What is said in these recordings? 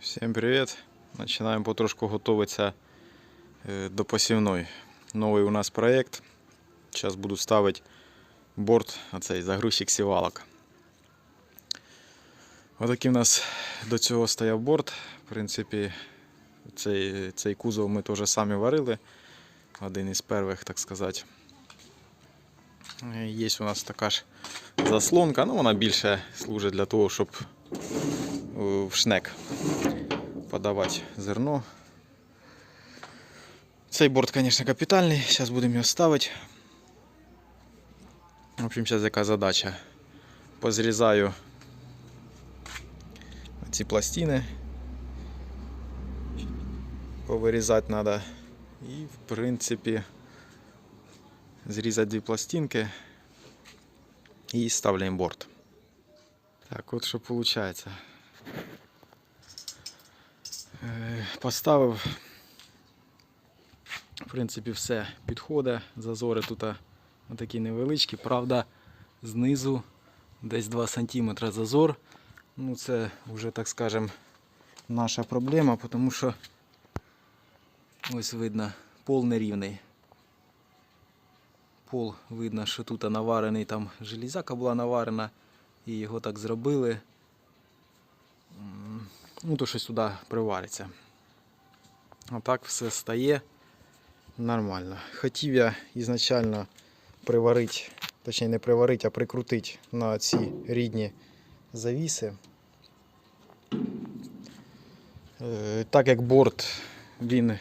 Всем привет! Начинаем потрошку готовиться е, до посівної. Новий у нас проект. Зараз буду ставити борт, оцей загрузчик сівалок. Отакий у нас до цього стояв борт. В принципі, цей, цей кузов ми теж самі варили. Один із перших, так сказати. Є у нас така ж заслонка, ну вона більше служить для того, щоб в шнек подавати зерно. Цей борт, звісно, капітальний. Зараз будемо його ставити. В общем, зараз яка задача. Позрізаю ці пластини. Повирізати треба. І, в принципі, зрізати дві пластинки і ставляємо борт. Так, от що виходить. Е, Поставив. В принципі, все підходить. Зазори тут такі невеличкі. Правда, знизу десь 2 см зазор. Ну, це вже, так скажем, наша проблема, тому що ось видно, пол нерівний. Пол видно, що тут наварений, там железяка була наварена, і його так зробили. Ну, то щось туди привариться. А так все стає нормально. Хотів я ізначально приварити, точніше не приварити, а прикрутити на ці рідні завіси. Е, Так як борт він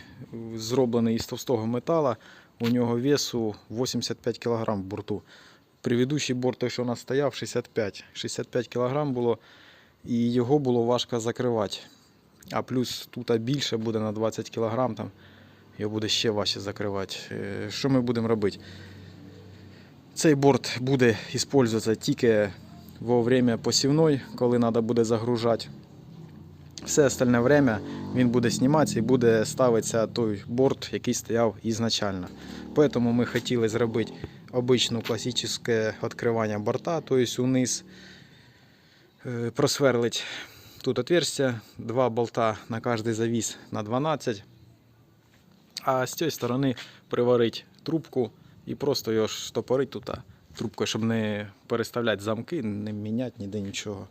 зроблений із товстого метала, у нього весу 85 кг в борту. Предыдущий борт, той, що у нас стояв, 65 65 кг було, і його було важко закривати. А плюс тут більше буде на 20 кг, там його буде ще важче закривати. Е, Що ми будемо робити? Цей борт буде використовуватися тільки во время посівної, коли треба буде загружати. Все остальне время він буде зніматися і буде ставитися той борт, який стояв ізначально. Поэтому ми хотіли зробити обичне класичне відкривання борта, тобто униз просверлить тут отверстие, два болта на кожний завіс на 12. А з цієї сторони приварить трубку і просто його штопорить тут трубкою, щоб не переставляти замки, не міняти ніде нічого.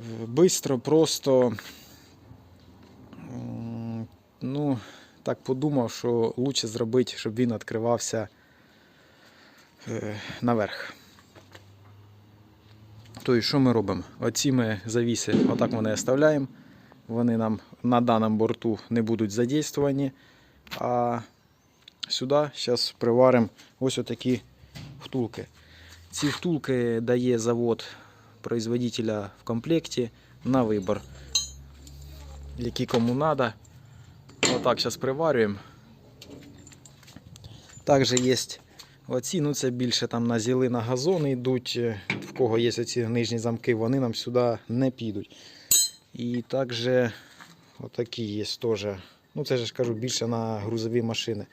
Е, Бистро, просто. Ну, так подумав, що краще зробити, щоб він відкривався е, наверх. Тобто, що ми робимо? Оці ми завіси, отак вони оставляємо. Вони нам на даному борту не будуть задействовані. А сюди зараз приваримо ось отакі втулки. Ці втулки дає завод производителя в комплекті на вибір. Які кому треба. Отак зараз приварюємо. Також є оці, ну це більше там на зіли на газони йдуть. Кого є оці нижні замки, вони нам сюди не підуть. І також отакі є теж. Ну це ж кажу більше на грузові машини.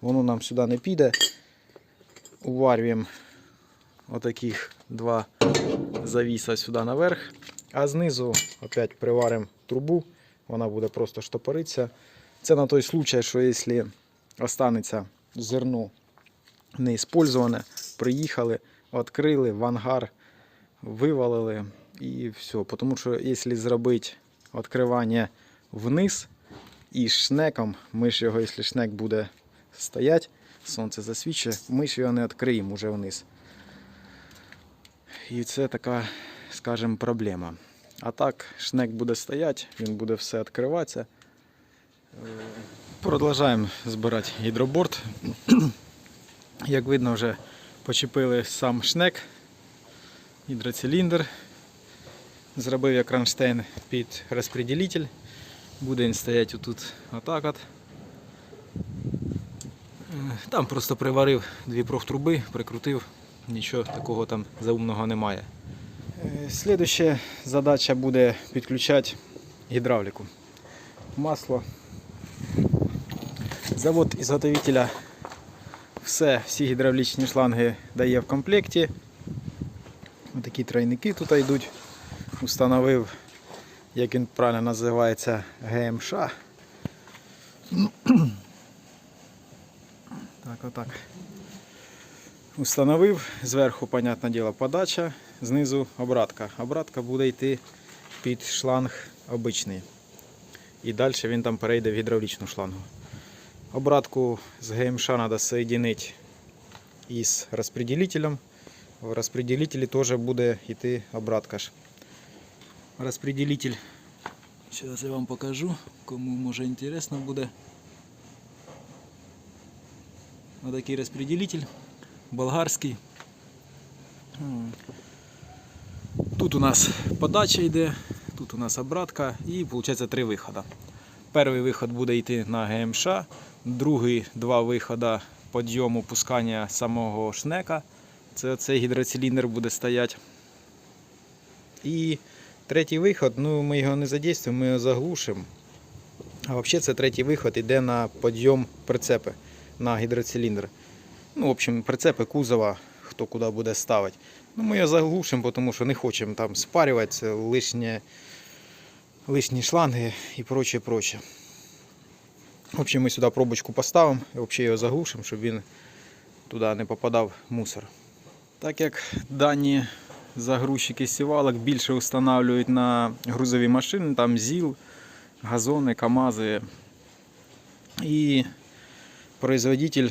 Воно нам сюди не піде. Уварюємо отаких два завіса сюди наверх. А знизу опять приваримо трубу. Вона буде просто штопоритися. Це на той случай, що якщо останеться зерно не использоване, приїхали, відкрили в ангар, вивалили і все. Тому що якщо зробити відкривання вниз і шнеком, ми ж його, якщо шнек буде стояти, сонце засвічує, ми ж його не відкриємо вже вниз. І це така, скажімо, проблема. А так, шнек буде стояти, він буде все відкриватися. Продовжуємо збирати гідроборд. Як видно, вже почепили сам шнек, гідроциліндр. Зробив я кронштейн під розподілитель. Буде він стояти отут отак от. Е, Там просто приварив дві профтруби, прикрутив, нічого такого там заумного немає. Е, Слідуща задача буде підключати гідравліку. Масло. Завод ізготовителя все, всі гідравлічні шланги дає в комплекті. Такі тройники тут йдуть. Установив як він правильно називається, ГМШ. Так, отак. Установив, зверху, понятне діло, подача, знизу обратка. Обратка буде йти під шланг обичний. І далі він там перейде в гідравлічну шлангу. Обратку з ГМШ треба соединити із розпределителем. В розпределителі теж буде йти обратка ж. Розпределитель. Я вам покажу, кому може інтересно буде. Ось такий розпределитель болгарський. Тут у нас подача йде, тут у нас обратка і виходить три виходи. Перший виход буде йти на ГМШ, другий два виходи підйому пускання самого шнека. Це цей гідроциліндр буде стояти. І третій виход, ну ми його не задействуємо, ми його заглушимо. А взагалі це третій виход йде на підйом прицепи на гідроциліндр. Ну, в общем, прицепи кузова, хто куди буде ставити. Ну, ми його заглушимо, тому що не хочемо там спарювати лишнє, лишні шланги і прочее, прочее. В общем, ми сюди пробочку поставимо і взагалі його заглушимо, щоб він туди не попадав мусор. Так як дані загрузчики сівалок більше встановлюють на грузові машини, там ЗІЛ, газони, КАМАЗи. І производитель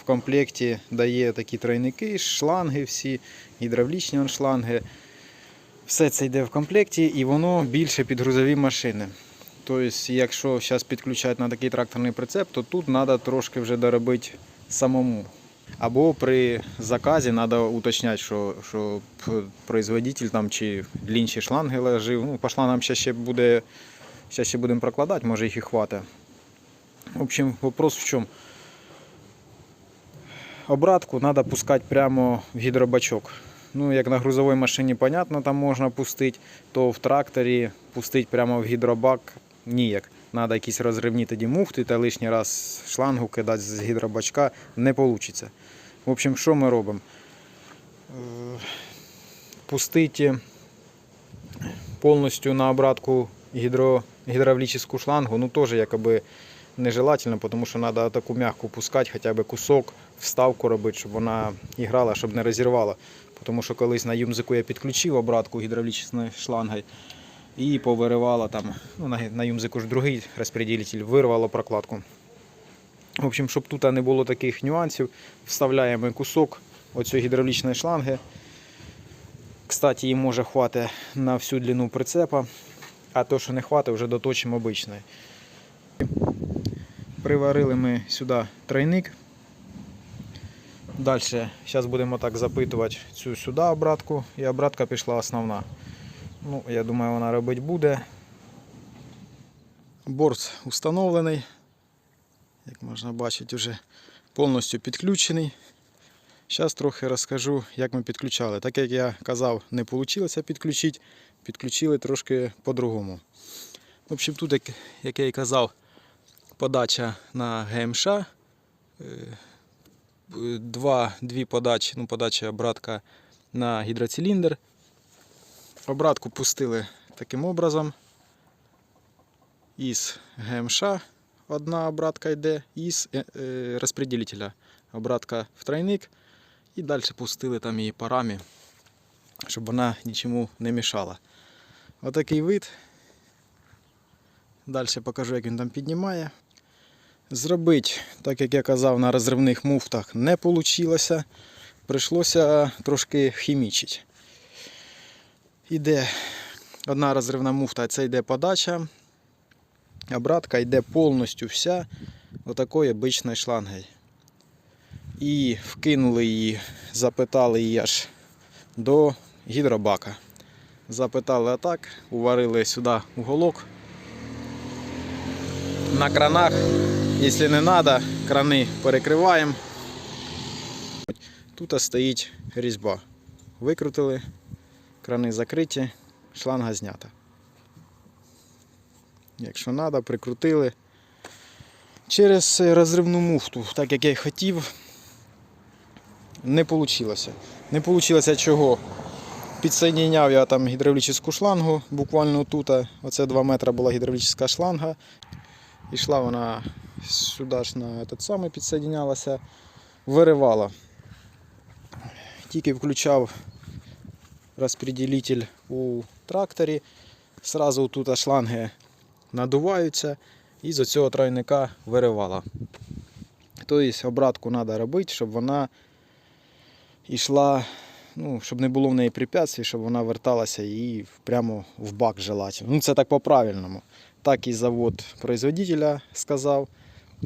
в комплекті дає такі тройники, шланги всі, гідравлічні шланги. Все це йде в комплекті і воно більше під грузові машини. Тобто, якщо зараз підключати на такий тракторний прицеп, то тут треба трошки вже доробити самому. Або при заказі треба уточняти, що, що производитель там чи длінші шланги лежив. Ну, по шлангам ще, ще буде, ще, ще будемо прокладати, може їх і хватить. В общем, вопрос в чому? Обратку треба пускати прямо в гідробачок. Ну, як на грузовій машині, понятно, там можна пустити, то в тракторі пустити прямо в гідробак ніяк. Треба якісь розривні тоді муфти та лишній раз шлангу кидати з гідробачка не вийде. В общем, що ми робимо? Е, Пустити повністю на обратку гідро, гідравлічну шлангу, ну теж якоби нежелательно, тому що треба таку м'яку пускати, хоча б кусок, вставку робити, щоб вона іграла, щоб не розірвала. Тому що колись на юмзику я підключив обратку гідравлічною шлангою і повиривала там, ну, на, на юмзику ж другий розпределитель, вирвало прокладку. В общем, щоб тут не було таких нюансів, вставляємо кусок оцієї гідравлічної шланги. Кстати, її може хватити на всю длину прицепа, а то, що не хватить, вже доточимо обичною. Приварили ми сюди тройник. Далі, зараз будемо так запитувати цю сюди обратку, і обратка пішла основна. Ну, я думаю, вона робити буде. Борт установлений. Як можна бачити, вже повністю підключений. Зараз трохи розкажу, як ми підключали. Так як я казав, не вийшло підключити, підключили трошки по-другому. В общем, тут, як, як я і казав, подача на ГМШ. е, Два, дві подачі, ну подача обратка на гідроциліндр. Обратку пустили таким образом. Із ГМШ одна обратка йде, із е, е, розпределителя обратка в тройник. І далі пустили там її парами, щоб вона нічому не мішала. Отакий вид. Далі покажу, як він там піднімає. Зробити, так як я казав, на розривних муфтах не вийшло. Прийшлося трошки хімічити. Іде одна розривна муфта, це йде подача. Обратка йде повністю вся отакою обичною шлангою. І вкинули її, запитали її аж до гідробака. Запитали отак, уварили сюди уголок. На кранах, якщо не треба, крани перекриваємо. Тут стоїть різьба. Викрутили, крани закриті, шланга знята. Якщо треба, прикрутили. Через розривну муфту, так як я й хотів, не вийшло. Не вийшло чого? Підсоединяв я там гідравлічну шлангу, буквально тут. Оце 2 метри була гідравлічна шланга. Ішла вона сюди ж на этот самий підсоединялася, виривала. Тільки включав розпределитель у тракторі, сразу тут шланги надуваються і з цього тройника виривала. Тобто обратку треба робити, щоб вона йшла, ну, щоб не було в неї препятствий, щоб вона верталася і прямо в бак желательно. Ну, це так по-правильному. Так і завод производителя сказав.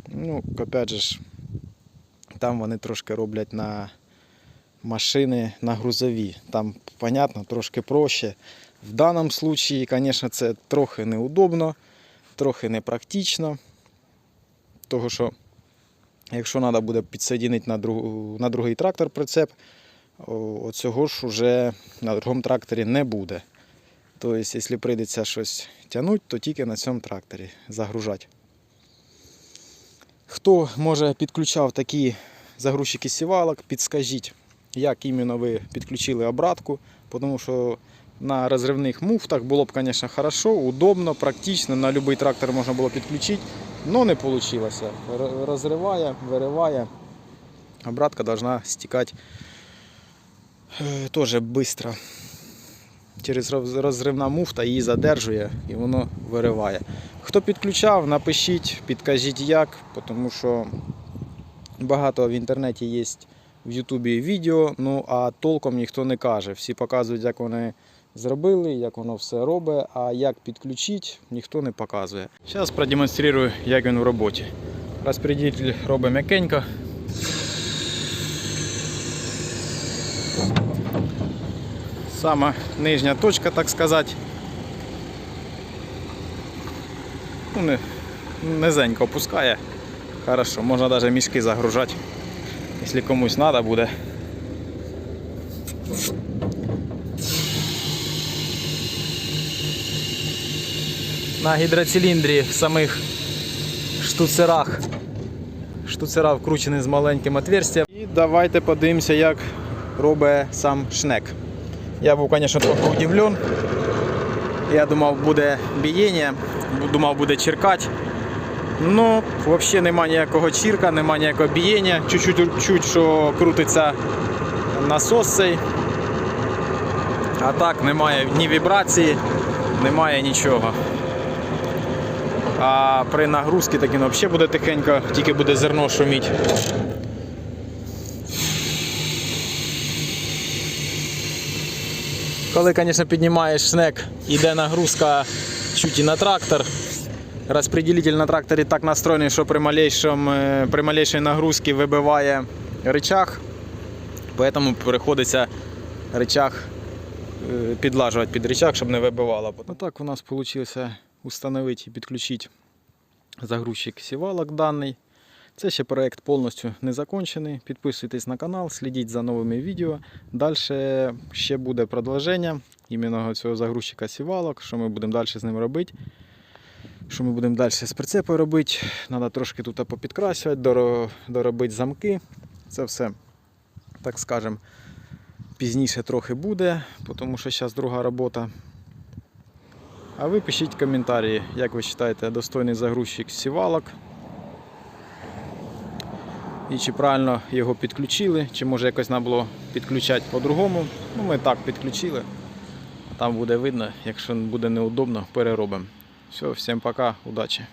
Ну, опять же, там вони трошки роблять на машини на грузові. Там, понятно, трошки проще. В даному випадку, звісно, це трохи неудобно, трохи непрактично. Того, що якщо треба буде підсоединити на, друг, на другий трактор прицеп, оцього ж уже на другому тракторі не буде. Тобто, якщо прийдеться щось тягнути, то тільки на цьому тракторі загружати. Хто може підключав такі загрузчики сівалок, підскажіть, як іменно ви підключили обратку, тому що на розривних муфтах було б, звісно, хорошо, удобно, практично, на будь-який трактор можна було підключити, але не вийшло. Розриває, вириває. Обратка должна стікати е, теж швидко. Через розривна муфта її задержує і воно вириває. Хто підключав, напишіть, підкажіть як, тому що багато в інтернеті є в Ютубі відео, ну а толком ніхто не каже. Всі показують, як вони зробили, як воно все робить, а як підключити, ніхто не показує. Зараз продемонструю, як він в роботі. Розпредитель робить м'якенько. Сама нижня точка, так сказати. Ну, низенько опускає. Хорошо, можна навіть мішки загружати, якщо комусь треба буде. На гідроциліндрі в самих штуцерах. Штуцера вкручені з маленьким отверстием. І давайте подивимося, як робить сам шнек. Я був, звісно, трохи удивлен. Я думав, буде бієння, думав, буде черкати. Ну, взагалі немає ніякого чірка, немає ніякого бієння. Чуть-чуть, чуть, що крутиться насос цей. А так немає ні вібрації, немає нічого. А при нагрузці так він взагалі буде тихенько, тільки буде зерно шуміти. Коли, звісно, піднімаєш шнек, іде нагрузка чуть і на трактор. Розпределитель на тракторі так настроєний, що при, малейшому, е, при малейшій нагрузці вибиває рычаг, тому приходиться рычаг е, підлажувати під рычаг, щоб не вибивало. Ну так у нас вийшло встановити і підключити загрузчик сівалок даний. Це ще проект повністю не закончений. Підписуйтесь на канал, слідіть за новими відео. Далі ще буде продовження іменно цього загрузчика сівалок, що ми будемо далі з ним робити. Що ми будемо далі з прицепою робити. Треба трошки тут попідкрасувати, доробити замки. Це все, так скажемо, пізніше трохи буде, тому що зараз друга робота. А ви пишіть коментарі, як ви вважаєте, достойний загрузчик сівалок. І чи правильно його підключили, чи може якось треба було підключати по-другому. Ну, ми так підключили. Там буде видно, якщо буде неудобно, переробимо. Все, всем пока, удачі.